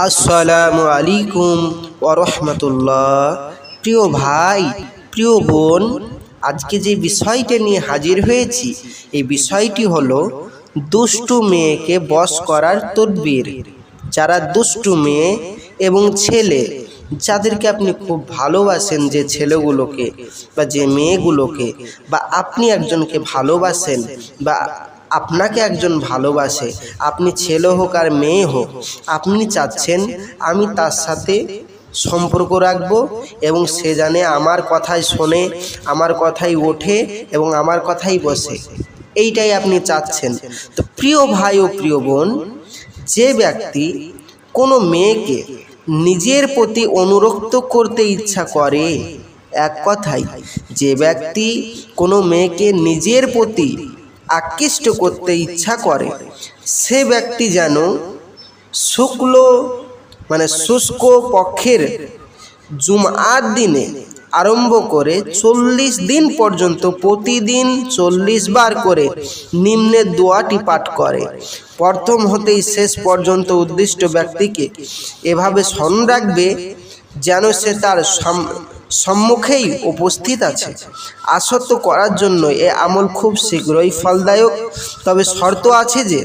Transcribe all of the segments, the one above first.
আসসালামু আলাইকুম ওরহমতুল্লাহ প্রিয় ভাই, প্রিয় বোন, আজকে যে বিষয়টা নিয়ে হাজির হয়েছি, এই বিষয়টি হলো দুষ্টু মেয়েকে বশ করার তদবির। যারা দুষ্টু মেয়ে এবং ছেলে, যাদেরকে আপনি খুব ভালোবাসেন যে ছেলেগুলোকে বা যে মেয়েগুলোকে বা আপনি একজনকে ভালোবাসেন বা আপনাকে একজন ভালোবাসে। আপনি ছেলে হোক আর মেয়ে হোক, আপনি চাচ্ছেন আমি তার সাথে সম্পর্ক রাখব এবং সে জানে আমার কথাই শোনে, আমার কথাই ওঠে এবং আমার কথাই বসে। এইটাই আপনি চাচ্ছেন। তো প্রিয় ভাই ও প্রিয় বোন, যে ব্যক্তি কোনো মেয়েকে নিজের প্রতি অনুরক্ত করতে ইচ্ছা করে, এক কথাই যে ব্যক্তি কোনো মেয়েকে নিজের প্রতি আকৃষ্ট করতে ইচ্ছা করে। সে ব্যক্তি যেন শুক্ল মানে শুষ্ক পক্ষের জুমআর দিনে আরম্ভ করে চল্লিশ দিন পর্যন্ত প্রতিদিন চল্লিশ বার করে নিম্নের দোয়াটি পাঠ করে। প্রথম হতেই শেষ পর্যন্ত উদ্দিষ্ট ব্যক্তিকে এভাবে স্মরণ রাখবে যেন সে তার সম্মুখেই উপস্থিত আছে। আসত্ব করার জন্য এ আমল খুব শীঘ্রই ফলদায়ক। তবে শর্ত আছে যে,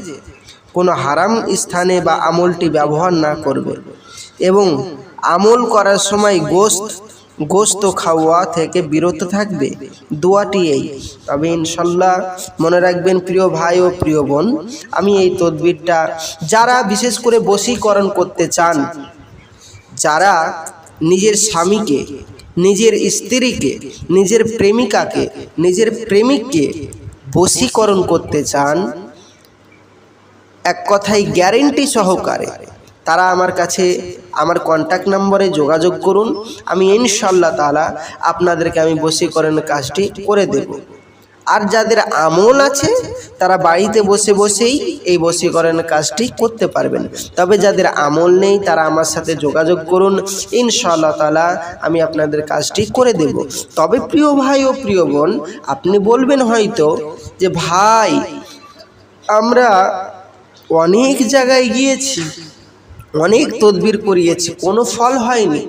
কোনো হারাম স্থানে বা আমলটি ব্যবহার না করবে। এবং আমল করার সময় গোস্ত গোস্ত খাওয়া থেকে বিরত থাকবে। দোয়াটি এই। তবে ইনশাল্লাহ মনে রাখবেন, প্রিয় ভাই ও প্রিয় বোন, আমি এই তদবিরটা যারা বিশেষ করে বশীকরণ করতে চান, যারা নিজের স্বামীকে নিজের স্ত্রীকে, নিজের প্রেমিকাকে, নিজের প্রেমিককে বশীকরণ করতে চান, এক কথায় গ্যারেন্টি সহকারে, তারা আমার কাছে আমার কন্ট্যাক্ট নম্বরে যোগাযোগ করুন, আমি ইনশাল্লাহ তালা আপনাদেরকে আমি বশীকরণের কাজটি করে দেব। আর যাদের আমল আছে, তারা বাড়িতে বসে বসেই এই বশীকরণের কাজটি করতে পারবেন। তবে যাদের আমল নেই, তারা আমার সাথে যোগাযোগ করুন। ইনশাআল্লাহ তালা আমি আপনাদের কাজটি করে দেব। তবে প্রিয় ভাই ও প্রিয় বোন, আপনি বলবেন হয়তো যে, ভাই, আমরা অনেক জায়গায় গিয়েছি, অনেক তদবির করিয়েছি, কোনো ফল হয়নি।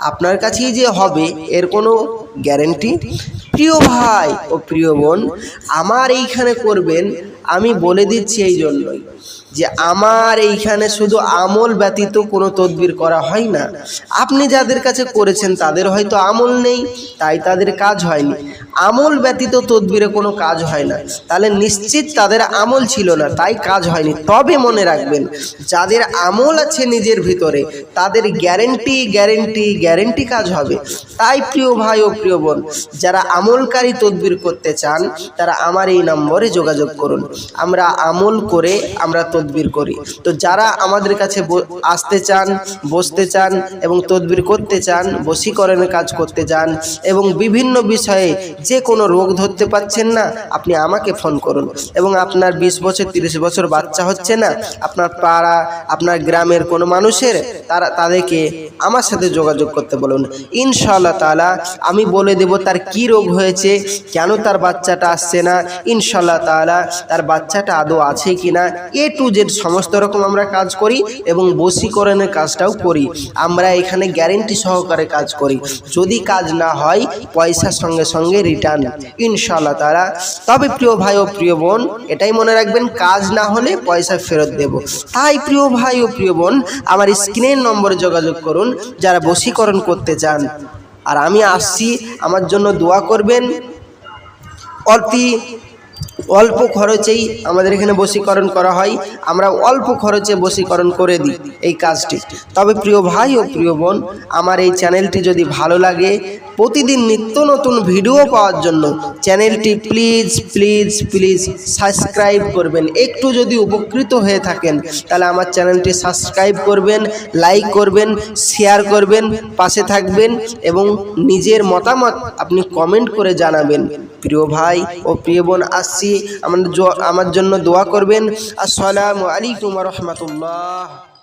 আপনার কাছেই যে হবে, এর কোনো গ্যারেন্টি? প্রিয় ভাই ও প্রিয় বোন আমার এইখানে করবেন আমি বলে দিচ্ছি এই জন্যই যে আমার এইখানে শুধু আমল ব্যতীত কোনো তদবির করা হয় না। আপনি যাদের কাছে করেছেন, তাদের হয়তো আমল নেই, তাই তাদের কাজ হয়নি। আমল ব্যতীত তদবিরে কোনো কাজ হয় না। তাহলে নিশ্চিত তাদের আমল ছিল না, তাই কাজ হয়নি। তবে মনে রাখবেন, যাদের আমল আছে নিজের ভিতরে, তাদের গ্যারেন্টি গ্যারেন্টি গ্যারেন্টি কাজ হবে। তাই প্রিয় ভাই ও প্রিয় বোন, যারা আমলকারী তদবির করতে চান, তারা আমার এই নম্বরে যোগাযোগ করুন। আমরা আমল করে আমরা তদবির করি। তো যারা আমাদের কাছে আসতে চান, বসতে চান এবং তদবির করতে চান বশীকরণের কাজ করতে চান এবং বিভিন্ন বিষয়ে যে কোনো রোগ ধরতে পাচ্ছেন না, আপনি আমাকে ফোন করুন। এবং আপনার ২০ বছর ৩০ বছর বাচ্চা হচ্ছে না, আপনার পাড়া, আপনার গ্রামের কোনো মানুষের, তারা তাদেরকে আমার সাথে যোগাযোগ করতে বলুন। ইনশাআল্লাহ তালা আমি বলে দেব তার কি রোগ হয়েছে, কেন তার বাচ্চাটা আসছে না, ইনশাআল্লাহ তালা তার বাচ্চাটা আদৌ আছে কি না এ টু জেড সমস্ত রকম আমরা কাজ করি এবং বশীকরণের কাজটাও করি। আমরা এখানে গ্যারেন্টি সহকারে কাজ করি। যদি কাজ না হয়, পয়সার সঙ্গে সঙ্গে রিটার্ন ইনশাল্লাহ তারা তবে প্রিয় ভাই ও প্রিয় বোন, এটাই মনে রাখবেন, কাজ না হলে পয়সা ফেরত দেব। তাই প্রিয় ভাই ও প্রিয় বোন, আমার স্ক্রিনের নম্বরে যোগাযোগ করুন, যারা বশীকরণ করতে চান। আর আমি আসছি, আমার জন্য দোয়া করবেন। অল্পি অল্প খরচেই আমাদের এখানে বশীকরণ করা হয়। আমরা অল্প খরচে বশীকরণ করে দিই এই কাজটি। তবে প্রিয় ভাই ও প্রিয় বোন, আমার এই চ্যানেলটি যদি ভালো লাগে, প্রতিদিন নিত্য নতুন ভিডিও পাওয়ার জন্য চ্যানেলটি প্লিজ প্লিজ প্লিজ সাবস্ক্রাইব করবেন। একটু যদি উপকৃত হয়ে থাকেন, তাহলে আমার চ্যানেলটি সাবস্ক্রাইব করবেন, লাইক করবেন, শেয়ার করবেন, পাশে থাকবেন এবং নিজের মতামত আপনি কমেন্ট করে জানাবেন। প্রিয় ভাই ও প্রিয় বোন, আসছি আমার আমার জন্য দোয়া করবেন। আসসালামু আলাইকুম রহমতুল্লাহ।